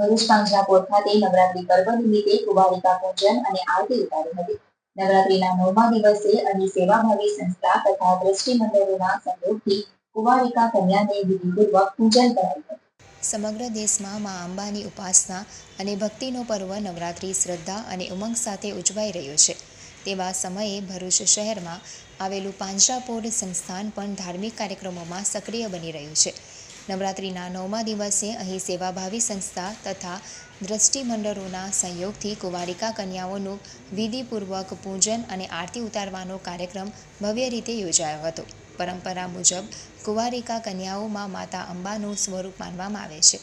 ભરૂચ પાંજરાપોળ ખાતે નવરાત્રી પર્વ નિમિત્તે કુવારિકા પૂજન અને આરતી ઉતારી હતી. નવરાત્રીના નવમા દિવસે અહીં સેવાભાવી સંસ્થા તથા દ્રષ્ટિ મંડળોના સહયોગથી કુવારિકા કન્યાને વિધિપૂર્વક પૂજન કરાયું હતું. સમગ્ર દેશમાં મા અંબાની ઉપાસના અને ભક્તિનો પર્વ નવરાત્રી શ્રદ્ધા અને ઉમંગ સાથે ઉજવાઈ રહ્યો છે. તેવા સમયે ભરૂચ શહેરમાં આવેલું પાંજરાપોળ સંસ્થાન પણ ધાર્મિક કાર્યક્રમોમાં સક્રિય બની રહ્યું છે. નવરાત્રિના નવમા દિવસે અહીં સેવાભાવી સંસ્થા તથા દ્રષ્ટિમંડળોના સહયોગથી કુંવારિકા કન્યાઓનું વિધિપૂર્વક પૂજન અને આરતી ઉતારવાનો કાર્યક્રમ ભવ્ય રીતે યોજાયો હતો. પરંપરા મુજબ કુંવારિકા કન્યાઓમાં માતા અંબાનું સ્વરૂપ માનવામાં આવે છે.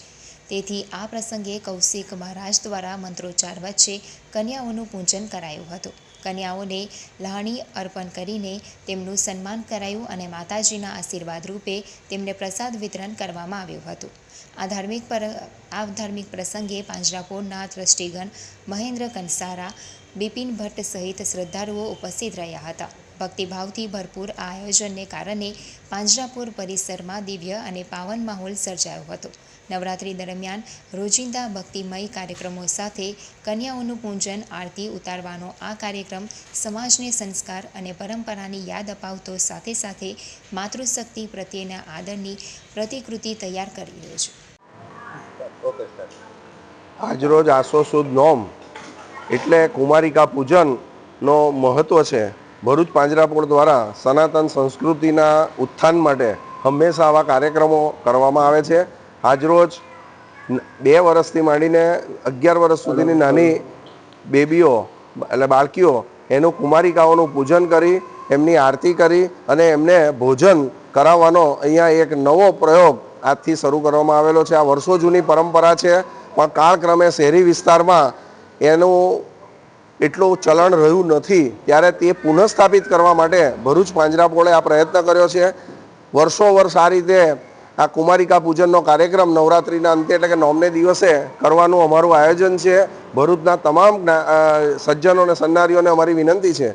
તેથી આ પ્રસંગે કૌશિક મહારાજ દ્વારા મંત્રોચ્ચાર વચ્ચે કન્યાઓનું પૂજન કરાયું હતું. કન્યાઓને લહણી અર્પણ કરીને તેમનું સન્માન કરાયું અને માતાજીના આશીર્વાદ રૂપે તેમને પ્રસાદ વિતરણ કરવામાં આવ્યું હતું. આ ધાર્મિક પર, આ ધાર્મિક પ્રસંગે પાંજરાપોળના ટ્રસ્ટીગણ મહેન્દ્ર કંસારા, બિપિન ભટ્ટ સહિત શ્રદ્ધાળુઓ ઉપસ્થિત રહ્યા હતા. ભક્તિભાવથી ભરપૂર આ આયોજનને કારણે પાંજરાપુર પરિસરમાં દિવ્ય અને પાવન માહોલ સર્જાયો હતો. નવરાત્રી દરમિયાન રોજિંદા ભક્તિમય કાર્યક્રમો સાથે કન્યાઓનું પૂજન આરતી ઉતારવાનો આ કાર્યક્રમ સમાજને સંસ્કાર અને પરંપરાની યાદ અપાવતો સાથે સાથે માતૃશક્તિ પ્રત્યેના આદરની પ્રતિકૃતિ તૈયાર કરી રહ્યો છે. આજરોજ આસો સુદ નોમ એટલે કુમારિકા પૂજનનો મહત્ત્વ છે. ભરૂચ પાંજરાપોળ દ્વારા સનાતન સંસ્કૃતિના ઉત્થાન માટે હંમેશા આવા કાર્યક્રમો કરવામાં આવે છે. આજરોજ બે વર્ષથી માંડીને અગિયાર વર્ષ સુધીની નાની બેબીઓ એટલે બાળકીઓ એનું કુમારિકાઓનું પૂજન કરી એમની આરતી કરી અને એમને ભોજન કરાવવાનો અહીંયા એક નવો પ્રયોગ આજથી શરૂ કરવામાં આવેલો છે. આ વર્ષો જૂની પરંપરા છે પણ કાળક્રમે શહેરી વિસ્તારમાં એનું એટલું ચલણ રહ્યું નથી, ત્યારે તે પુનઃસ્થાપિત કરવા માટે ભરૂચ પાંજરાપોળે આ પ્રયત્ન કર્યો છે. વર્ષો વર્ષ આ રીતે આ કુમારિકા પૂજનનો કાર્યક્રમ નવરાત્રિના અંતે એટલે કે નોમને દિવસે કરવાનું અમારું આયોજન છે. ભરૂચના તમામ સજ્જનો અને સન્નારીઓને અમારી વિનંતી છે.